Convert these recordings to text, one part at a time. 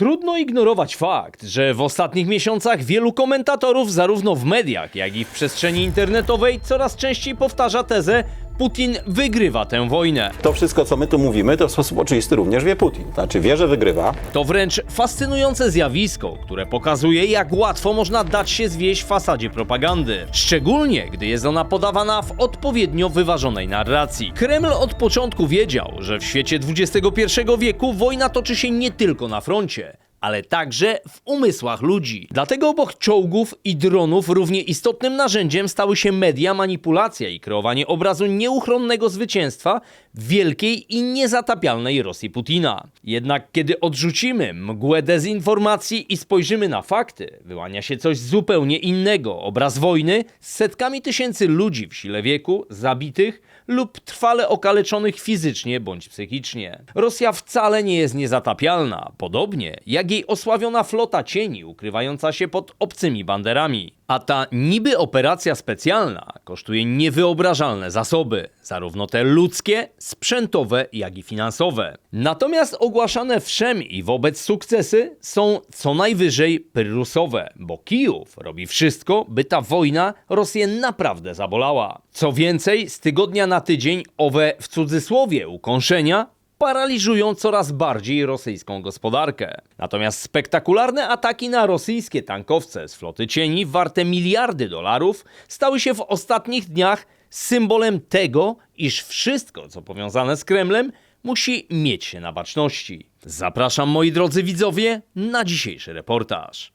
Trudno ignorować fakt, że w ostatnich miesiącach wielu komentatorów, zarówno w mediach, jak i w przestrzeni internetowej, coraz częściej powtarza tezę: Putin wygrywa tę wojnę. To wszystko, co my tu mówimy, to w sposób oczywisty również wie Putin. Znaczy wie, że wygrywa. To wręcz fascynujące zjawisko, które pokazuje, jak łatwo można dać się zwieść fasadzie propagandy. Szczególnie, gdy jest ona podawana w odpowiednio wyważonej narracji. Kreml od początku wiedział, że w świecie XXI wieku wojna toczy się nie tylko na froncie. Ale także w umysłach ludzi. Dlatego obok czołgów i dronów równie istotnym narzędziem stały się media, manipulacja i kreowanie obrazu nieuchronnego zwycięstwa wielkiej i niezatapialnej Rosji Putina. Jednak kiedy odrzucimy mgłę dezinformacji i spojrzymy na fakty, wyłania się coś zupełnie innego. Obraz wojny z setkami tysięcy ludzi w sile wieku, zabitych lub trwale okaleczonych fizycznie bądź psychicznie. Rosja wcale nie jest niezatapialna, podobnie jak jej osławiona flota cieni ukrywająca się pod obcymi banderami. A ta niby operacja specjalna kosztuje niewyobrażalne zasoby, zarówno te ludzkie, sprzętowe, jak i finansowe. Natomiast ogłaszane wszem i wobec sukcesy są co najwyżej pyrrusowe, bo Kijów robi wszystko, by ta wojna Rosję naprawdę zabolała. Co więcej, z tygodnia na tydzień owe w cudzysłowie ukąszenia paraliżują coraz bardziej rosyjską gospodarkę. Natomiast spektakularne ataki na rosyjskie tankowce z floty cieni warte miliardy dolarów stały się w ostatnich dniach symbolem tego, iż wszystko, co powiązane z Kremlem, musi mieć się na baczności. Zapraszam moi drodzy widzowie na dzisiejszy reportaż.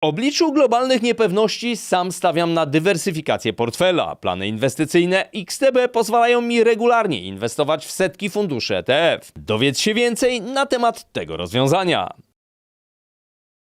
Obliczu globalnych niepewności sam stawiam na dywersyfikację portfela. Plany inwestycyjne XTB pozwalają mi regularnie inwestować w setki funduszy ETF. Dowiedz się więcej na temat tego rozwiązania.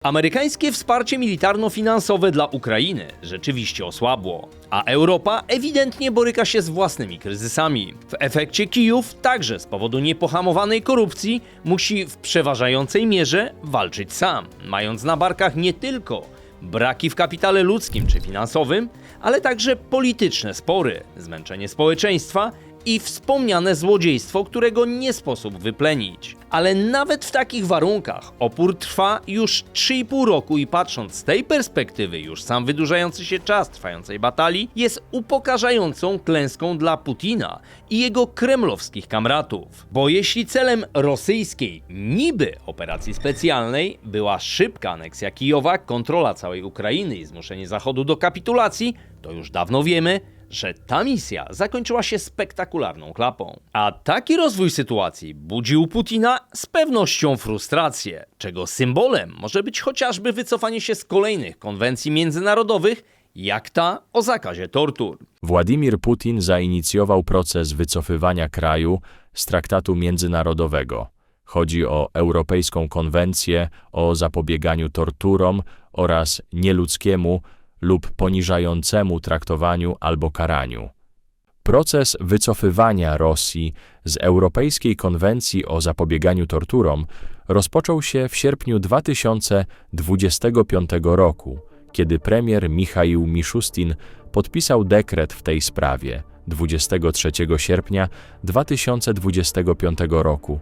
Amerykańskie wsparcie militarno-finansowe dla Ukrainy rzeczywiście osłabło, a Europa ewidentnie boryka się z własnymi kryzysami. W efekcie Kijów, także z powodu niepohamowanej korupcji, musi w przeważającej mierze walczyć sam, mając na barkach nie tylko braki w kapitale ludzkim czy finansowym, ale także polityczne spory, zmęczenie społeczeństwa i wspomniane złodziejstwo, którego nie sposób wyplenić. Ale nawet w takich warunkach opór trwa już 3,5 roku i patrząc z tej perspektywy, już sam wydłużający się czas trwającej batalii jest upokarzającą klęską dla Putina i jego kremlowskich kamratów. Bo jeśli celem rosyjskiej niby operacji specjalnej była szybka aneksja Kijowa, kontrola całej Ukrainy i zmuszenie Zachodu do kapitulacji, to już dawno wiemy, że ta misja zakończyła się spektakularną klapą. A taki rozwój sytuacji budził Putina z pewnością frustrację, czego symbolem może być chociażby wycofanie się z kolejnych konwencji międzynarodowych, jak ta o zakazie tortur. Władimir Putin zainicjował proces wycofywania kraju z traktatu międzynarodowego. Chodzi o Europejską Konwencję o zapobieganiu torturom oraz nieludzkiemu lub poniżającemu traktowaniu albo karaniu. Proces wycofywania Rosji z Europejskiej Konwencji o zapobieganiu torturom rozpoczął się w sierpniu 2025 roku, kiedy premier Michaił Miszustin podpisał dekret w tej sprawie 23 sierpnia 2025 roku.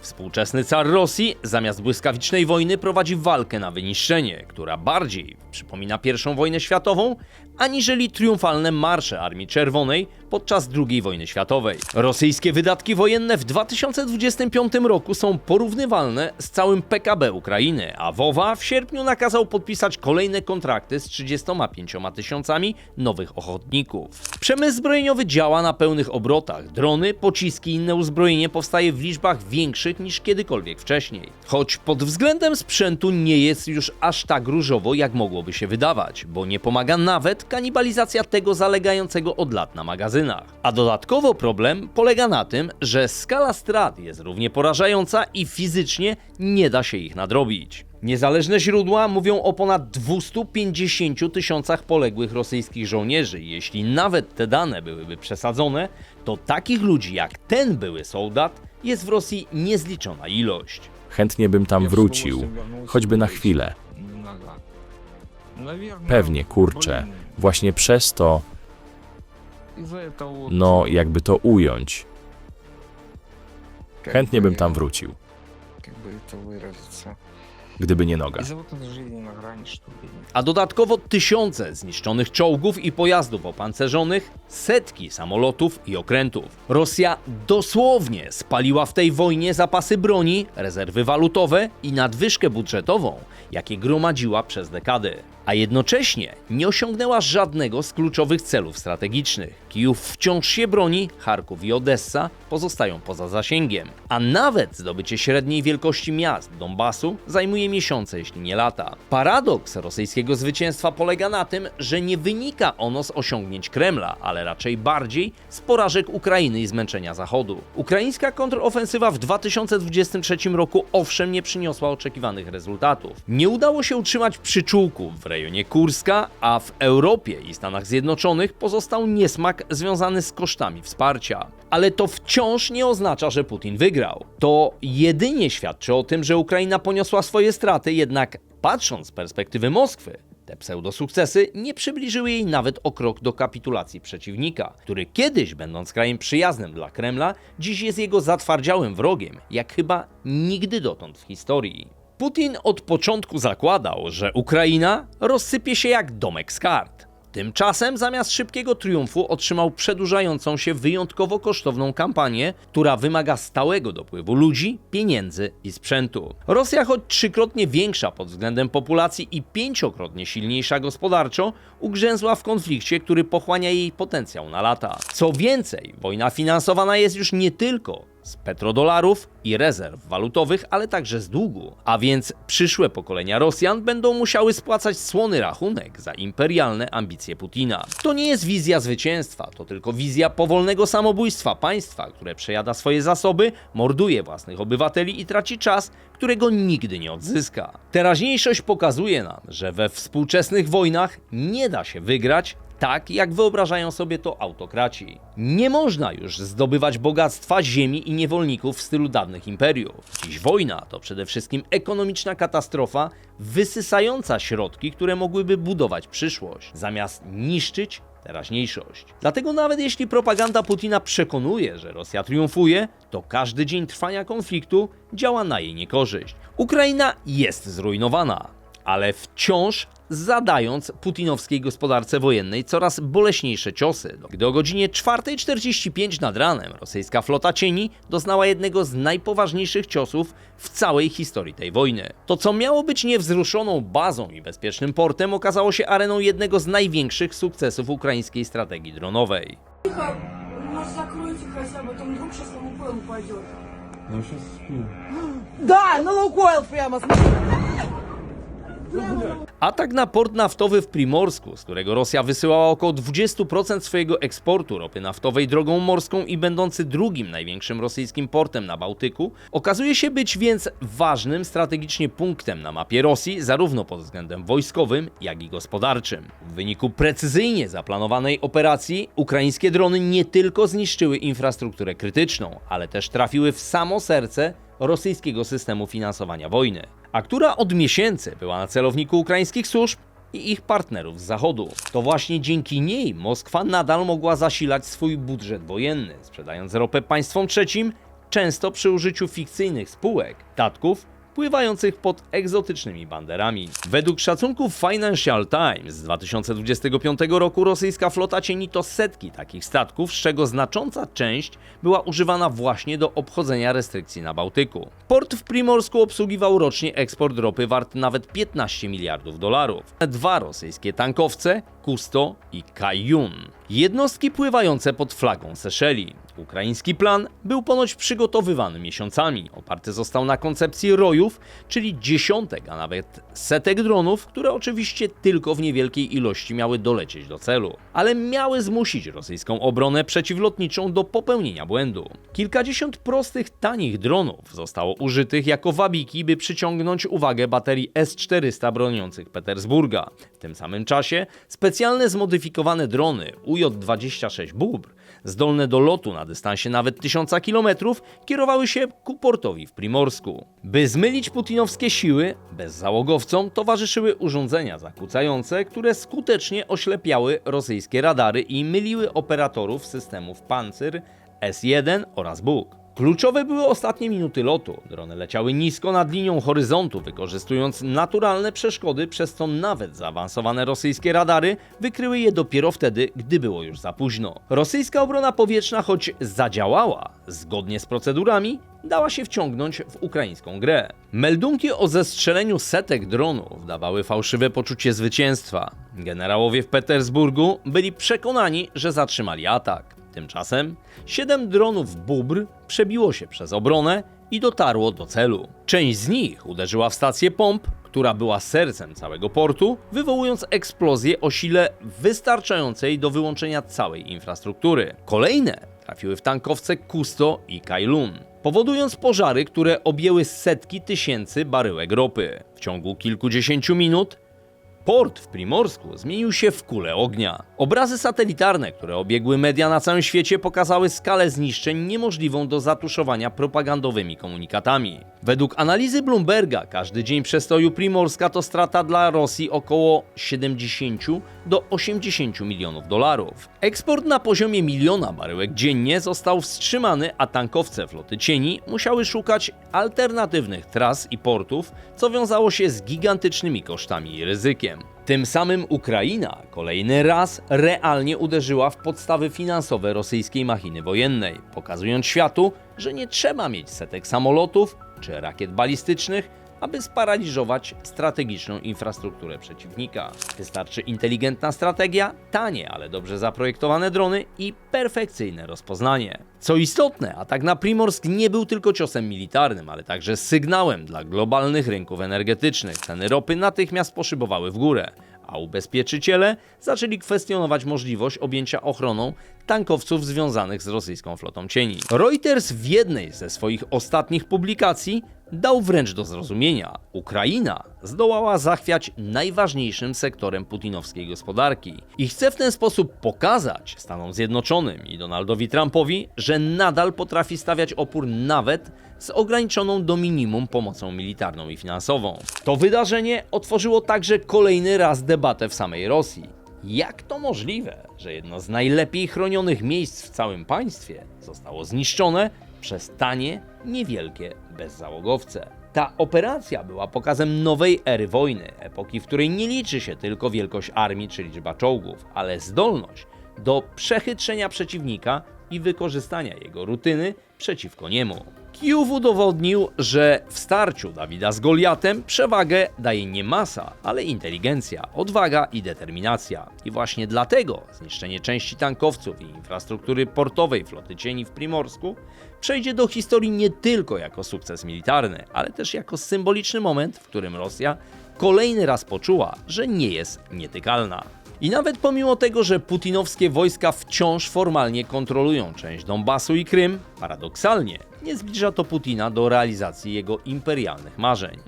Współczesny car Rosji zamiast błyskawicznej wojny prowadzi walkę na wyniszczenie, która bardziej przypomina I wojnę światową, aniżeli triumfalne marsze Armii Czerwonej podczas II wojny światowej. Rosyjskie wydatki wojenne w 2025 roku są porównywalne z całym PKB Ukrainy, a WOWA w sierpniu nakazał podpisać kolejne kontrakty z 35 tysiącami nowych ochotników. Przemysł zbrojeniowy działa na pełnych obrotach. Drony, pociski i inne uzbrojenie powstaje w liczbach większych niż kiedykolwiek wcześniej. Choć pod względem sprzętu nie jest już aż tak różowo, jak mogłoby się wydawać, bo nie pomaga nawet kanibalizacja tego zalegającego od lat na magazynach. A dodatkowo problem polega na tym, że skala strat jest równie porażająca i fizycznie nie da się ich nadrobić. Niezależne źródła mówią o ponad 250 tysiącach poległych rosyjskich żołnierzy. i Jeśli nawet te dane byłyby przesadzone, to takich ludzi jak ten były soldat jest w Rosji niezliczona ilość. Chętnie bym tam wrócił, choćby na chwilę. Pewnie, kurczę, właśnie przez to, no jakby to ująć, chętnie bym tam wrócił gdyby nie noga. A dodatkowo tysiące zniszczonych czołgów i pojazdów opancerzonych, setki samolotów i okrętów. Rosja dosłownie spaliła w tej wojnie zapasy broni, rezerwy walutowe i nadwyżkę budżetową, jakie gromadziła przez dekady. A jednocześnie nie osiągnęła żadnego z kluczowych celów strategicznych. Kijów wciąż się broni, Charków i Odessa pozostają poza zasięgiem. A nawet zdobycie średniej wielkości miast Donbasu zajmuje miesiące, jeśli nie lata. Paradoks rosyjskiego zwycięstwa polega na tym, że nie wynika ono z osiągnięć Kremla, ale raczej bardziej z porażek Ukrainy i zmęczenia Zachodu. Ukraińska kontrofensywa w 2023 roku owszem nie przyniosła oczekiwanych rezultatów. Nie udało się utrzymać przyczółku w rejonie Kurska, a w Europie i Stanach Zjednoczonych pozostał niesmak związany z kosztami wsparcia. Ale to wciąż nie oznacza, że Putin wygrał. To jedynie świadczy o tym, że Ukraina poniosła swoje straty, jednak patrząc z perspektywy Moskwy, te pseudosukcesy nie przybliżyły jej nawet o krok do kapitulacji przeciwnika, który kiedyś, będąc krajem przyjaznym dla Kremla, dziś jest jego zatwardziałym wrogiem, jak chyba nigdy dotąd w historii. Putin od początku zakładał, że Ukraina rozsypie się jak domek z kart. Tymczasem zamiast szybkiego triumfu otrzymał przedłużającą się wyjątkowo kosztowną kampanię, która wymaga stałego dopływu ludzi, pieniędzy i sprzętu. Rosja, choć trzykrotnie większa pod względem populacji i pięciokrotnie silniejsza gospodarczo, ugrzęzła w konflikcie, który pochłania jej potencjał na lata. Co więcej, wojna finansowana jest już nie tylko z petrodolarów i rezerw walutowych, ale także z długu. A więc przyszłe pokolenia Rosjan będą musiały spłacać słony rachunek za imperialne ambicje Putina. To nie jest wizja zwycięstwa, to tylko wizja powolnego samobójstwa państwa, które przejada swoje zasoby, morduje własnych obywateli i traci czas, którego nigdy nie odzyska. Teraźniejszość pokazuje nam, że we współczesnych wojnach nie da się wygrać tak jak wyobrażają sobie to autokraci. Nie można już zdobywać bogactwa, ziemi i niewolników w stylu dawnych imperiów. Dziś wojna to przede wszystkim ekonomiczna katastrofa wysysająca środki, które mogłyby budować przyszłość, zamiast niszczyć teraźniejszość. Dlatego nawet jeśli propaganda Putina przekonuje, że Rosja triumfuje, to każdy dzień trwania konfliktu działa na jej niekorzyść. Ukraina jest zrujnowana, ale wciąż zadając putinowskiej gospodarce wojennej coraz boleśniejsze ciosy. Gdy o godzinie 4.45 nad ranem rosyjska flota cieni doznała jednego z najpoważniejszych ciosów w całej historii tej wojny. To, co miało być niewzruszoną bazą i bezpiecznym portem, okazało się areną jednego z największих sukcesów ukraińskiej strategii dronowej. Тихо, нас закройте хотя бы, там вдруг сейчас на Лукойл упадет. Ну, сейчас спим. Да, на Лукойл прямо, смотри. Atak na port naftowy w Primorsku, z którego Rosja wysyłała około 20% swojego eksportu ropy naftowej drogą morską i będący drugim największym rosyjskim portem na Bałtyku, okazuje się być więc ważnym strategicznie punktem na mapie Rosji, zarówno pod względem wojskowym, jak i gospodarczym. W wyniku precyzyjnie zaplanowanej operacji, ukraińskie drony nie tylko zniszczyły infrastrukturę krytyczną, ale też trafiły w samo serce rosyjskiego systemu finansowania wojny, a która od miesięcy była na celowniku ukraińskich służb i ich partnerów z Zachodu. To właśnie dzięki niej Moskwa nadal mogła zasilać swój budżet wojenny, sprzedając ropę państwom trzecim, często przy użyciu fikcyjnych spółek, statków pływających pod egzotycznymi banderami. Według szacunków Financial Times z 2025 roku rosyjska flota cieni to setki takich statków, z czego znacząca część była używana właśnie do obchodzenia restrykcji na Bałtyku. Port w Primorsku obsługiwał rocznie eksport ropy wart nawet 15 miliardów dolarów. Dwa rosyjskie tankowce, Kusto i Kajun. Jednostki pływające pod flagą Seszeli. Ukraiński plan był ponoć przygotowywany miesiącami. Oparty został na koncepcji rojów, czyli dziesiątek, a nawet setek dronów, które oczywiście tylko w niewielkiej ilości miały dolecieć do celu, ale miały zmusić rosyjską obronę przeciwlotniczą do popełnienia błędu. Kilkadziesiąt prostych, tanich dronów zostało użytych jako wabiki, by przyciągnąć uwagę baterii S-400 broniących Petersburga. W tym samym czasie specjalne zmodyfikowane drony UJ-26 Bubr zdolne do lotu na dystansie nawet 1000 km, kierowały się ku portowi w Primorsku. By zmylić putinowskie siły, bezzałogowcom towarzyszyły urządzenia zakłócające, które skutecznie oślepiały rosyjskie radary i myliły operatorów systemów Pancyr, S-1 oraz Buk. Kluczowe były ostatnie minuty lotu. Drony leciały nisko nad linią horyzontu, wykorzystując naturalne przeszkody, przez co nawet zaawansowane rosyjskie radary wykryły je dopiero wtedy, gdy było już za późno. Rosyjska obrona powietrzna, choć zadziałała zgodnie z procedurami, dała się wciągnąć w ukraińską grę. Meldunki o zestrzeleniu setek dronów dawały fałszywe poczucie zwycięstwa. Generałowie w Petersburgu byli przekonani, że zatrzymali atak. Tymczasem siedem dronów Bubr przebiło się przez obronę i dotarło do celu. Część z nich uderzyła w stację pomp, która była sercem całego portu, wywołując eksplozję o sile wystarczającej do wyłączenia całej infrastruktury. Kolejne trafiły w tankowce Kusto i Kajlun, powodując pożary, które objęły setki tysięcy baryłek ropy. W ciągu kilkudziesięciu minut Port w Primorsku zmienił się w kulę ognia. Obrazy satelitarne, które obiegły media na całym świecie, pokazały skalę zniszczeń niemożliwą do zatuszowania propagandowymi komunikatami. Według analizy Bloomberga, każdy dzień przestoju Primorska to strata dla Rosji około 70 do 80 milionów dolarów. Eksport na poziomie miliona baryłek dziennie został wstrzymany, a tankowce floty cieni musiały szukać alternatywnych tras i portów, co wiązało się z gigantycznymi kosztami i ryzykiem. Tym samym Ukraina kolejny raz realnie uderzyła w podstawy finansowe rosyjskiej machiny wojennej, pokazując światu, że nie trzeba mieć setek samolotów czy rakiet balistycznych, aby sparaliżować strategiczną infrastrukturę przeciwnika. Wystarczy inteligentna strategia, tanie, ale dobrze zaprojektowane drony i perfekcyjne rozpoznanie. Co istotne, atak na Primorsk nie był tylko ciosem militarnym, ale także sygnałem dla globalnych rynków energetycznych. Ceny ropy natychmiast poszybowały w górę a ubezpieczyciele zaczęli kwestionować możliwość objęcia ochroną tankowców związanych z rosyjską flotą cieni. Reuters w jednej ze swoich ostatnich publikacji dał wręcz do zrozumienia, Ukraina zdołała zachwiać najważniejszym sektorem putinowskiej gospodarki i chce w ten sposób pokazać Stanom Zjednoczonym i Donaldowi Trumpowi, że nadal potrafi stawiać opór nawet z ograniczoną do minimum pomocą militarną i finansową. To wydarzenie otworzyło także kolejny raz debatę w samej Rosji. Jak to możliwe, że jedno z najlepiej chronionych miejsc w całym państwie zostało zniszczone przez tanie, niewielkie bezzałogowce? Ta operacja była pokazem nowej ery wojny, epoki, w której nie liczy się tylko wielkość armii czy liczba czołgów, ale zdolność do przechytrzenia przeciwnika i wykorzystania jego rutyny przeciwko niemu. Kijów udowodnił, że w starciu Dawida z Goliatem przewagę daje nie masa, ale inteligencja, odwaga i determinacja. I właśnie dlatego zniszczenie części tankowców i infrastruktury portowej floty cieni w Primorsku przejdzie do historii nie tylko jako sukces militarny, ale też jako symboliczny moment, w którym Rosja kolejny raz poczuła, że nie jest nietykalna. I nawet pomimo tego, że putinowskie wojska wciąż formalnie kontrolują część Donbasu i Krym, paradoksalnie nie zbliża to Putina do realizacji jego imperialnych marzeń.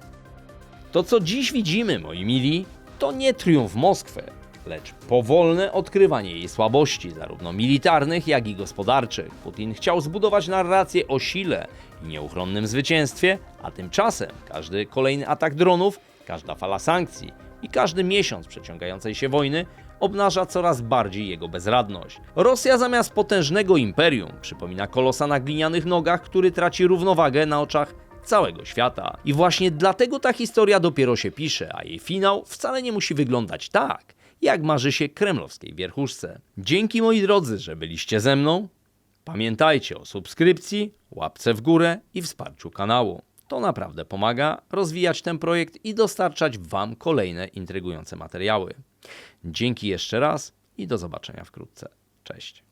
To, co dziś widzimy, moi mili, to nie triumf Moskwy, lecz powolne odkrywanie jej słabości, zarówno militarnych, jak i gospodarczych. Putin chciał zbudować narrację o sile i nieuchronnym zwycięstwie, a tymczasem każdy kolejny atak dronów, każda fala sankcji i każdy miesiąc przeciągającej się wojny obnaża coraz bardziej jego bezradność. Rosja zamiast potężnego imperium przypomina kolosa na glinianych nogach, który traci równowagę na oczach całego świata. I właśnie dlatego ta historia dopiero się pisze, a jej finał wcale nie musi wyglądać tak, jak marzy się kremlowskiej wierchuszce. Dzięki moi drodzy, że byliście ze mną. Pamiętajcie o subskrypcji, łapce w górę i wsparciu kanału. To naprawdę pomaga rozwijać ten projekt i dostarczać Wam kolejne intrygujące materiały. Dzięki jeszcze raz i do zobaczenia wkrótce. Cześć.